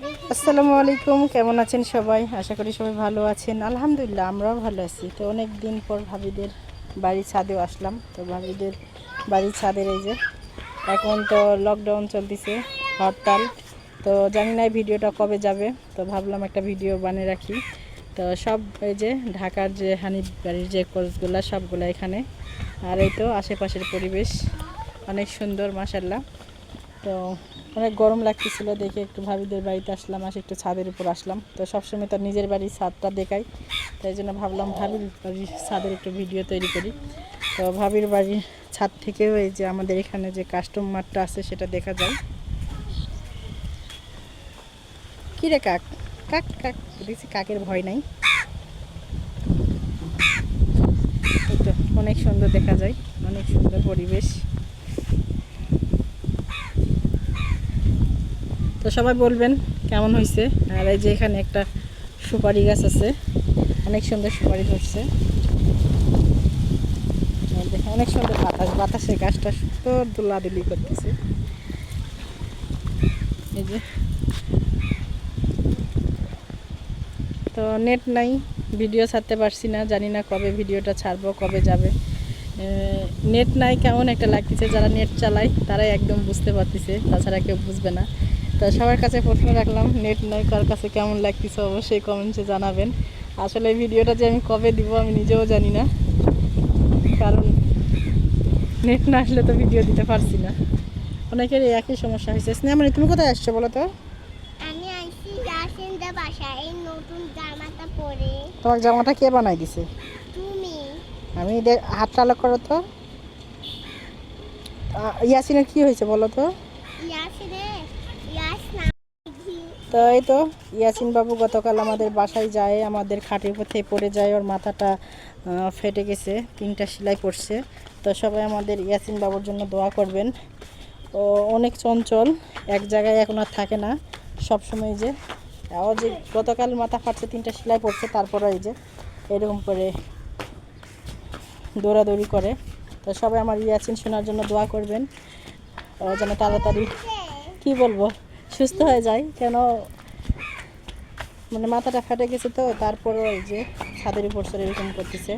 আসসালামু আলাইকুম, কেমন আছেন সবাই? আশা করি সবাই ভালো আছেন। আলহামদুলিল্লাহ, আমরাও ভালো আছি। তো অনেক দিন পর ভাবিদের বাড়ির ছাদেও আসলাম। তো ভাবিদের বাড়ির ছাদের এই যে, এখন তো লকডাউন চলতেছে, হরতাল। তো জানি না ভিডিওটা কবে যাবে। তো ভাবলাম একটা ভিডিও বানিয়ে রাখি। তো সব এই যে, ঢাকার যে হানি বাড়ির যে কোর্সগুলো সবগুলো এখানে। আর এই তো আশেপাশের পরিবেশ অনেক সুন্দর মাসাল্লাহ তো অনেক গরম লাগতেছিল দেখে একটু ভাবিদের বাড়িতে আসলাম, আসে একটু ছাদের উপর আসলাম। তো সবসময় তো নিজের বাড়ির ছাদটা দেখাই তাই জন্য ভাবলাম ভাবির বাড়ির ছাদের একটু ভিডিও তৈরি করি। তো ভাবির বাড়ির ছাদ থেকেও এই যে আমাদের এখানে যে কাস্টমারটা আছে সেটা দেখা যায়। কী রে কাক? কাক কাক, দেখছি কাকের ভয় নাই। অনেক সুন্দর দেখা যায়, অনেক সুন্দর পরিবেশ। তো সবাই বলবেন কেমন হয়েছে আর এই যে এখানে একটা সুপারি গাছ আছে। অনেক সুন্দর সুপারি দেখেন, অনেক সুন্দর বাতাস বাতাসের গাছটা সুন্দর দোলাদুলি করতেছে। এই যে। তো নেট নাই, ভিডিও ছাড়তে পারছি না, জানি না কবে ভিডিওটা ছাড়বো, কবে যাবে। নেট নাই, কেমন একটা লাগতেছে, যারা নেট চালায়, তারাই একদম বুঝতে পারতেছে, তাছাড়া কেউ বুঝবে না। তো সবার কাছে প্রশ্ন রাখলাম নেট নাই কার কাছে কেমন লাগতেছে অবশ্যই কমেন্টসে জানাবেন। আসলে ভিডিওটা যে আমি কবে দিব আমি নিজেও জানি না কারণ নেট না আসলে তো ভিডিও দিতে পারছি না। অনেকের এই একই সমস্যা হয়েছে। স্নেহামণি তুমি কোথায় আসছো বলো তো? আমি বাসায় এই নতুন জামাটা পরে। তোমার জামাটা কে বানাই দিছে? তুমি। আমি হাতটা আলোক করো তো। ইয়াসিনের কি হয়েছে বলো তো ইয়াসিনে ইয়াস না তো এই তো। ইয়াসিন বাবু গতকাল আমাদের বাসায় যায়, আমাদের খাটের পথে পড়ে যায়, ওর মাথাটা ফেটে গেছে, তিনটা সেলাই পড়ছে তো সবাই আমাদের ইয়াসিন বাবুর জন্য দোয়া করবেন। ও অনেক চঞ্চল, এক জায়গায় এখন আর থাকে না সব সময় যে, ও যে গতকাল মাথা ফাটছে, তিনটা সেলাই পড়ছে তারপরে এই যে, এরকম করে দৌড়াদৌড়ি করে। তো সবাই আমার ইয়াসিন শোনার জন্য দোয়া করবেন। ও যেন তাড়াতাড়ি, কি বলব? সুস্থ হয়ে যায়, কেন? মানে মাথাটা ফেটে গেছে তো, তারপরও ওই যে ছাদের উপর চড়ে এরকম করতেছে।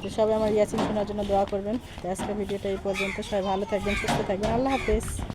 তো সবাই আমার ইয়াসিন শোনার জন্য দোয়া করবেন। তো আজকে ভিডিওটা এই পর্যন্ত। সবাই ভালো থাকবেন, সুস্থ থাকবেন। আল্লাহ হাফেজ।